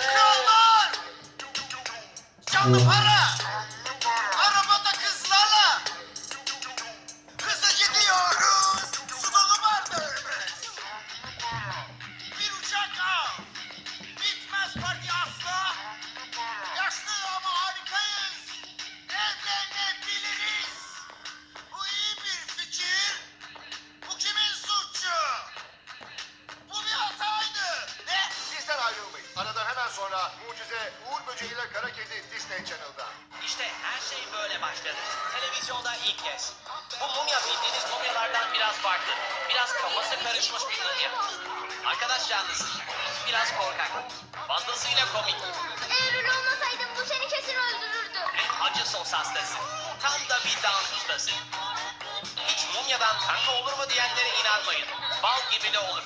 开门张灯牌来 sonra mucize Uğur Böceği ile Kara Kedi Disney Channel'da. İşte her şey böyle başladı. Televizyonda ilk kez. Bu mumya bildiğiniz mumyalardan biraz farklı. Biraz kafası karışmış bir mumya. Arkadaş canlısı. Biraz korkak. Fazlasıyla komik. Eğer öyle olmasaydım bu seni kesin öldürürdü. Ve acı sos hastası. Tam da bir dans ustası. Hiç mumyadan kanka olur mu diyenlere inanmayın. Bal gibi de olur.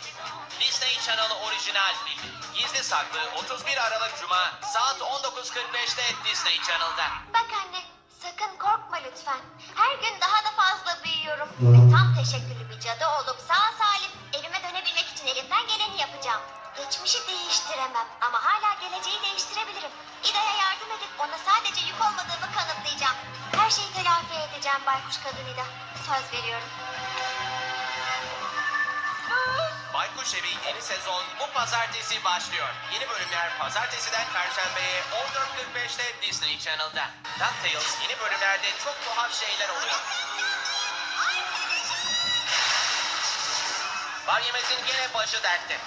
Disney Channel orijinal film. Gizli saklı 31 Aralık Cuma saat 19.45'te Disney Channel'da. Bak anne sakın korkma lütfen. Her gün daha da fazla büyüyorum. Ve tam teşekküllü bir cadı olup sağ salim evime dönebilmek için elimden geleni yapacağım. Geçmişi değiştiremem ama hala geleceği değiştirebilirim. İda'ya yardım edip ona sadece yük olmadığımı kanıtlayacağım. Her şeyi telafi edeceğim baykuş kadın İda. Söz veriyorum. Baykuş Evi yeni sezon bu pazartesi başlıyor. Yeni bölümler pazartesiden perşembeye 14.45'te Disney Channel'da. DuckTales yeni bölümlerde çok tuhaf şeyler oluyor. Var yemezin gene başı dertte.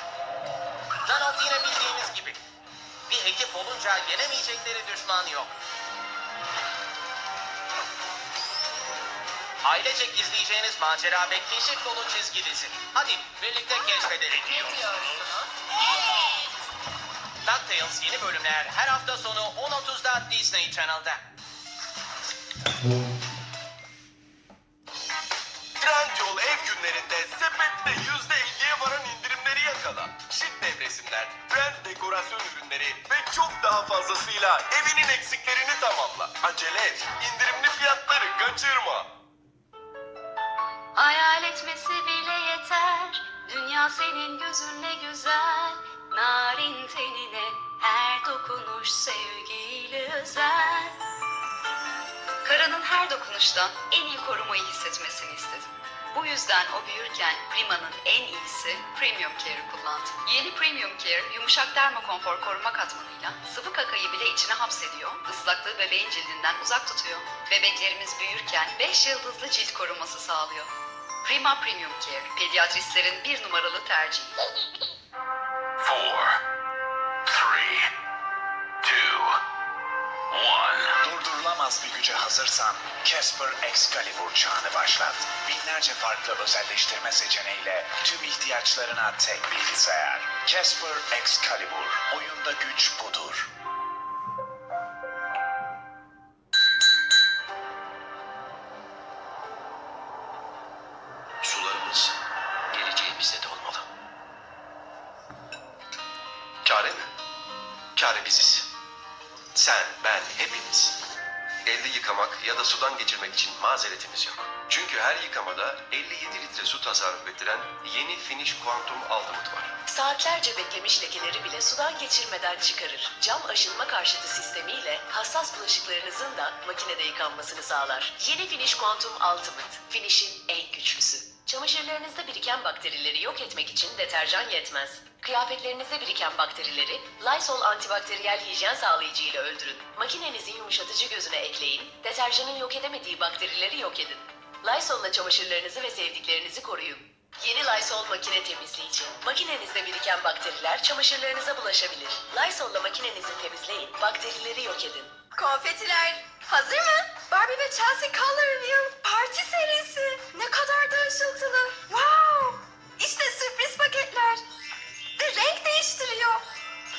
Donald yine bildiğimiz gibi. Bir ekip olunca yenemeyecekleri düşman yok. Ailecek izleyeceğiniz macera ve keşif dolu çizgi dizi. Hadi birlikte keşfedelim. DuckTales yeni bölümler her hafta sonu 10.30'da Disney Channel'da. Trendyol ev günlerinde sepette yüzde 50'ye varan indirimleri yakala. Şık nevresimler, brand dekorasyon ürünleri ve çok daha fazlasıyla evinin eksiklerini tamamla. Acele et, indirimli fiyatları kaçırma. Hayal etmesi. Senin gözünle güzel. Narin tenine her dokunuş sevgiyle özel. Karının her dokunuştan en iyi korumayı hissetmesini istedim. Bu yüzden o büyürken Prima'nın en iyisi Premium Care'ı kullandı. Yeni Premium Care yumuşak dermokonfor koruma katmanıyla sıvı kakayı bile içine hapsediyor, ıslaklığı bebeğin cildinden uzak tutuyor. Bebeklerimiz büyürken 5 yıldızlı cilt koruması sağlıyor. Prima Premium Care, pediatristlerin bir numaralı tercihi. Four, three, two, one. Durdurulamaz bir güce hazırsan Casper Excalibur çağını başlat. Binlerce farklı özelleştirme seçeneğiyle tüm ihtiyaçlarına tek bilgisayar. Casper Excalibur. Oyunda güç budur. Sudan geçirmek için mazeretimiz yok. Çünkü her yıkamada 57 litre su tasarruf ettiren yeni Finish Quantum Ultimate var. Saatlerce beklemiş lekeleri bile sudan geçirmeden çıkarır. Cam aşınma karşıtı sistemiyle hassas bulaşıklarınızın da makinede yıkanmasını sağlar. Yeni Finish Quantum Ultimate. Finish'in en güçlüsü. Çamaşırlarınızda biriken bakterileri yok etmek için deterjan yetmez. Kıyafetlerinizde biriken bakterileri Lysol antibakteriyel hijyen sağlayıcı ile öldürün. Makinenizin yumuşatıcı gözüne ekleyin, deterjanın yok edemediği bakterileri yok edin. Lysol'la çamaşırlarınızı ve sevdiklerinizi koruyun. Yeni Lysol makine temizleyici. Makinenizde biriken bakteriler çamaşırlarınıza bulaşabilir. Lysol'la makinenizi temizleyin, bakterileri yok edin. Konfetiler hazır mı? Barbie ve Chelsea Color Reveal Parti serisi. Ne kadar da ışıltılı. Wow! İşte sürpriz paketler. Ve renk değiştiriyor.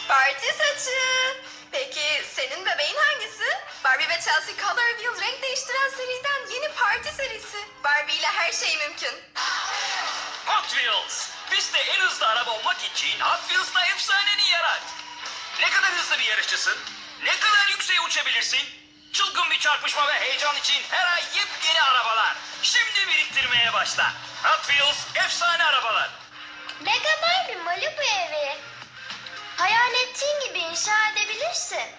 Parti saçı. Peki senin bebeğin hangisi? Barbie ve Chelsea Color Reveal renk değiştiren seriden yeni parti serisi. Barbie ile her şey mümkün. Hot Wheels. Pistte en hızlı araba olmak için Hot Wheels'la efsaneni yarat. Ne kadar hızlı bir yarışçısın? Ne kadar yükseğe uçabilirsin? Çılgın bir çarpışma ve heyecan için her ay yepyeni arabalar. Şimdi biriktirmeye başla. Hot Wheels efsane arabalar. Mega Barbie Malibu evi. Hayal ettiğin gibi inşa yapabilirsin.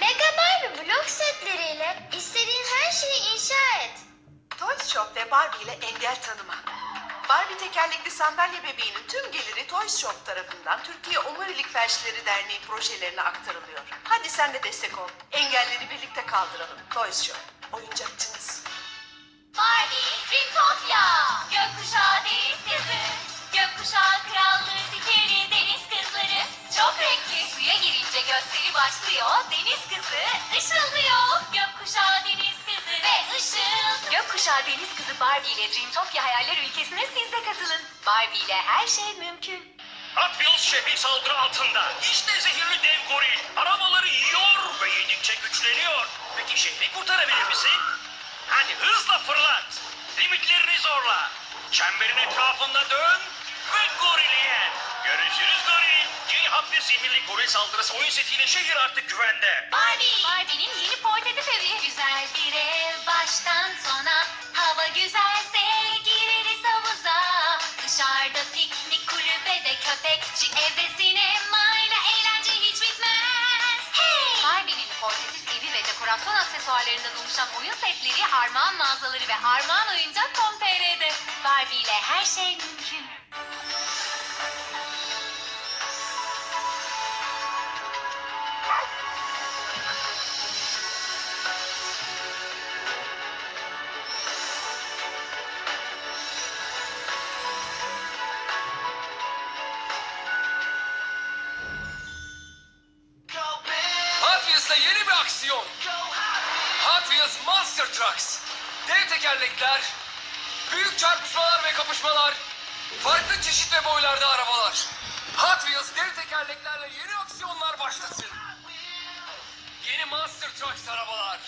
Mega Barbie blok setleriyle istediğin her şeyi inşa et. Toys Shop ve Barbie ile engel tanıma. Barbie tekerlekli sandalye bebeğinin tüm geliri Toys Shop tarafından Türkiye Omurilik Felçleri Derneği projelerine aktarılıyor. Hadi sen de destek ol. Engelleri birlikte kaldıralım. Toys Shop. Oyuncakçınız. Barbie, Ritopya, gökkuşağı deniz kızı, gökkuşağı krallığı sikeri deniz kızları. Çok renkli suya girince gösteri başlıyor, deniz kızı ışıldıyor. Gökkuşağı deniz kızı ve ışıl. Gökkuşağı deniz kızı Barbie ile Dreamtopia hayaller ülkesine siz de katılın. Barbie ile her şey mümkün. Wheels şefi saldırı altında. İşte zehirli dev goril. Arabaları yiyor ve yedikçe güçleniyor. Peki şehri kurtarabilir misin? Hadi hızla fırlat. Limitlerini zorla. Çemberin etrafında dön ve gorili yen. Görüşürüz goril. Hot ve zehirli goril saldırısı oyun setiyle şehir artık güvende. Barbie. Barbie'nin yeni portatif evi. Güzel bir ev baştan sona. Hava güzelse gireriz havuza. Dışarıda piknik kulübede köpekçi evde sinemayla eğlence hiç bitmez. Hey! Barbie'nin portatif evi ve dekorasyon aksesuarlarından oluşan oyun setleri Armağan mağazaları ve Armağan Oyuncak.com.tr'de. Barbie ile her şey mümkün. Wheels'ta yeni bir aksiyon. Hot Wheels Monster Trucks. Dev tekerlekler, büyük çarpışmalar ve kapışmalar, farklı çeşit ve boylarda arabalar. Hot Wheels dev tekerleklerle yeni aksiyonlar başlasın. Yeni Monster Trucks arabalar.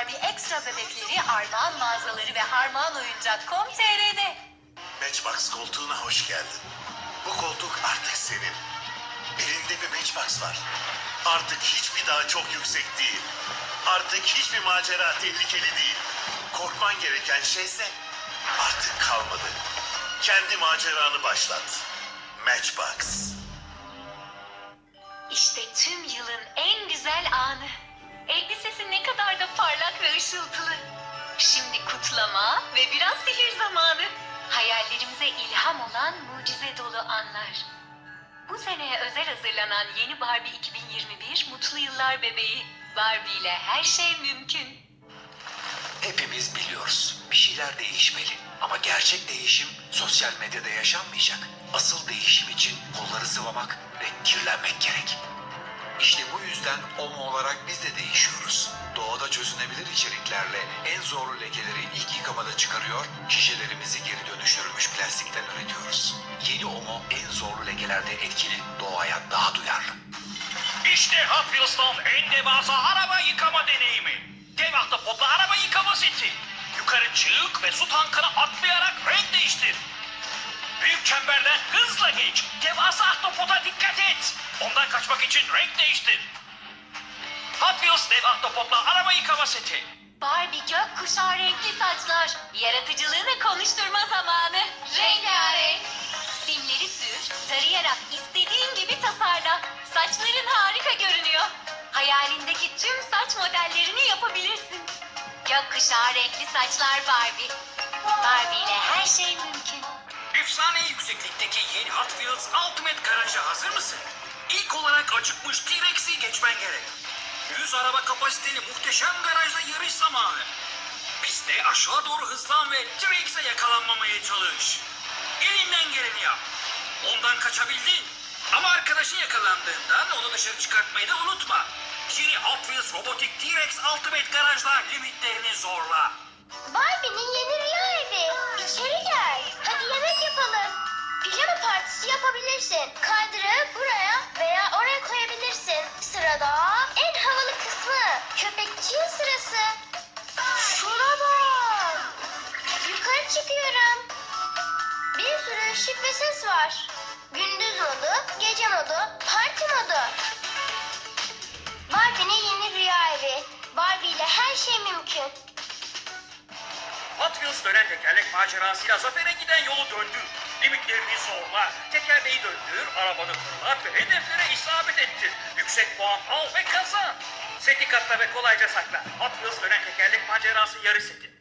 Barbie Extra bebekleri Armağan mağazaları ve Armağan Oyuncak.com.tr'de. Matchbox koltuğuna hoş geldin. Bu koltuk artık senin. Elinde bir Matchbox var. Artık hiçbir daha çok yüksek değil. Artık hiçbir macera tehlikeli değil. Korkman gereken şeyse artık kalmadı. Kendi maceranı başlat. Matchbox. İşte tüm yılın en güzel anı. Elbisesi ne kadar da parlak ve ışıltılı. Şimdi kutlama ve biraz sihir zamanı. Hayallerimize ilham olan mucize dolu anlar. Bu seneye özel hazırlanan yeni Barbie 2021 Mutlu Yıllar Bebeği. Barbie ile her şey mümkün. Hepimiz biliyoruz. Bir şeyler değişmeli. Ama gerçek değişim sosyal medyada yaşanmayacak. Asıl değişim için kolları sıvamak ve kirlenmek gerek. İşte bu yüzden OMO olarak biz de değişiyoruz. Doğada çözünebilir içeriklerle en zorlu lekeleri ilk yıkamada çıkarıyor, şişelerimizi geri dönüştürülmüş plastikten üretiyoruz. Yeni OMO en zorlu lekelerde etkili, doğaya daha duyarlı. İşte Hot en devasa araba yıkama deneyimi. Dev ahtapotlu araba yıkama seti. Yukarı çık ve su tankına atlayarak renk değiştir. Büyük çemberden hızla geç. Devasa ahtapota dikkat et. Ondan kaçmak için renk değiştir. Hot Wheels dev ahtapotlu araba yıkama seti. Barbie gökkuşağı renkli saçlar. Yaratıcılığını konuşturma zamanı. Rengarenk. Simleri sür, tarayarak istediğin gibi tasarla. Saçların harika görünüyor. Hayalindeki tüm saç modellerini yapabilirsin. Gökkuşağı renkli saçlar Barbie. Barbie ile her şey mümkün. Efsane yükseklikteki yeni Hot Wheels Ultimate Garaja hazır mısın? İlk olarak acıkmış T-Rex'i geçmen gerek. 100 araba kapasiteli muhteşem garajda yarış zamanı. Piste aşağı doğru hızlan ve T-Rex'e yakalanmamaya çalış. Elinden geleni yap. Ondan kaçabildin. Ama arkadaşın yakalandığından onu dışarı çıkartmayı da unutma. Yeni Hot Wheels Robotik T-Rex Ultimate Garaj'da limitlerini zorla. Barbie'nin yeni yapalım. Pijama partisi yapabilirsin. Kaydırıp buraya veya oraya koyabilirsin. Sırada en havalı kısmı Bekçiye sırası. Şuna bak. Yukarı çıkıyorum. Bir sürü ışık ve ses var. Gündüz modu, gece modu, parti modu. Barbie'nin yeni rüya evi. Barbie ile her şey mümkün. Hot Wheels dönen tekerlek macerasıyla zafere giden yolu döndür. Limitlerini zorla, tekerleği döndür, arabanı fırlat ve hedeflere isabet ettir. Yüksek puan al ve kazan. Seti katla ve kolayca sakla. Hot Wheels dönen tekerlek macerası yarı seti.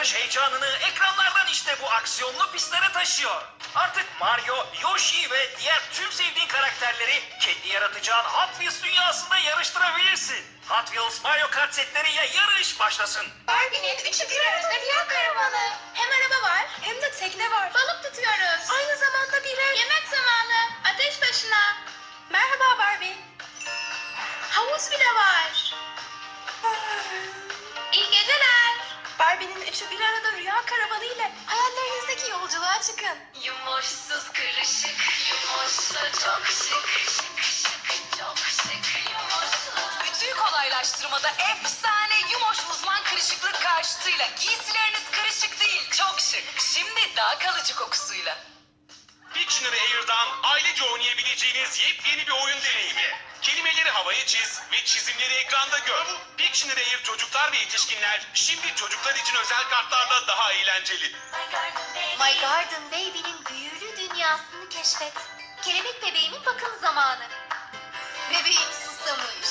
Yarış heyecanını ekranlardan işte bu aksiyonlu pistlere taşıyor. Artık Mario, Yoshi ve diğer tüm sevdiğin karakterleri kendi yaratacağın Hot Wheels dünyasında yarıştırabilirsin. Hot Wheels Mario Kart setleriyle yarış başlasın. Barbie'nin üçü bir arada rüya karavanı. Hem araba var hem de tekne var. Balık tutuyoruz. Aynı zamanda bir ev. Yemek zamanı. Ateş başına. Merhaba Barbie. Havuz bile var. Barbie'nin üçü bir arada rüya karavanı ile hayallerinizdeki yolculuğa çıkın. Yumoşsuz kırışık, yumoşsa çok şık, şık şık çok şık, yumoşsuz. Ütüyü kolaylaştırmada efsane Yumoş uzman kırışıklık karşıtıyla giysileriniz kırışık değil çok şık. Şimdi daha kalıcı kokusuyla. Pictionary Air'dan ailece oynayabileceğiniz yepyeni bir oyun deneyimi. Kelimeleri havaya çiz ve çizimleri ekranda gör. Pictionary Air çocuklar ve yetişkinler şimdi çocuklar için özel kartlarla daha eğlenceli. My Garden Baby'nin büyülü dünyasını keşfet. Kelebek bebeğimin bakım zamanı. Bebeğim susamış.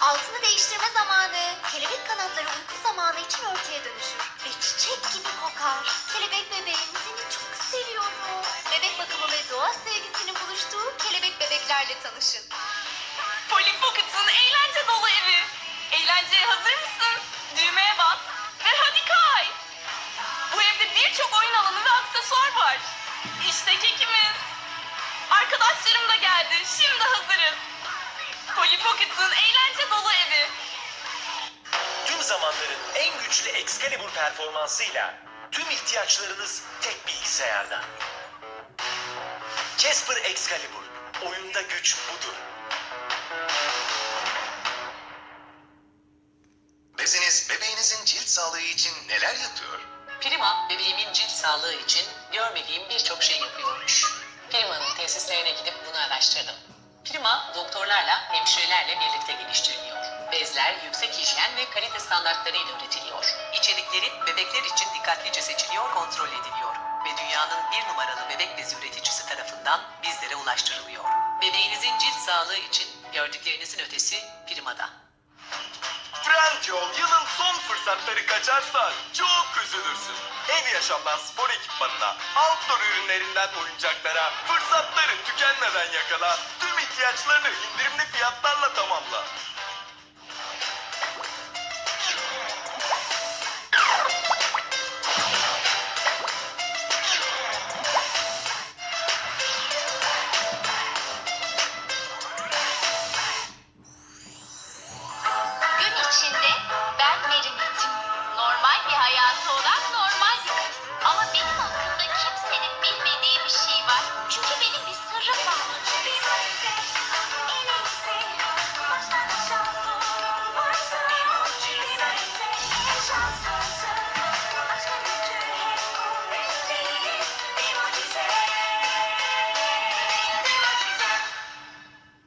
Altını değiştirme zamanı. Kelebek kanatları uyku zamanı için örtüye dönüşür. Ve çiçek gibi kokar. Kelebek bebeğim seni çok seviyorum. Bebek bakımı ve doğa sevgisinin buluştuğu kelebek bebeklerle tanışın. Polly Pocket'ın eğlence dolu evi. Eğlenceye hazır mısın? Düğmeye bas ve hadi kay. Bu evde birçok oyun alanı ve aksesuar var. İşte kekimiz. Arkadaşlarım da geldi. Şimdi hazırız. Polly Pocket'ın eğlence dolu evi. Tüm zamanların en güçlü Excalibur performansıyla tüm ihtiyaçlarınız tek bilgisayarda. Casper Excalibur. Oyunda güç budur. Beziniz bebeğinizin cilt sağlığı için neler yapıyor? Prima bebeğimin cilt sağlığı için görmediğim birçok şey yapıyormuş. Prima'nın tesislerine gidip bunu araştırdım. Prima doktorlarla, hemşirelerle birlikte geliştiriliyor. Bezler yüksek hijyen ve kalite standartlarıyla üretiliyor. İçerikleri bebekler için dikkatlice seçiliyor, kontrol ediliyor. Ve dünyanın bir numaralı bebek bezi üreticisi tarafından bizlere ulaştırılıyor. Bebeğinizin cilt sağlığı için gördüklerinizin ötesi Prima'da. Trendyol yılın son fırsatları kaçarsa çok üzülürsün. Ev yaşamdan spor ekipmanına, outdoor ürünlerinden oyuncaklara fırsatları tükenmeden yakala. Tüm ihtiyaçlarını indirimli fiyatlar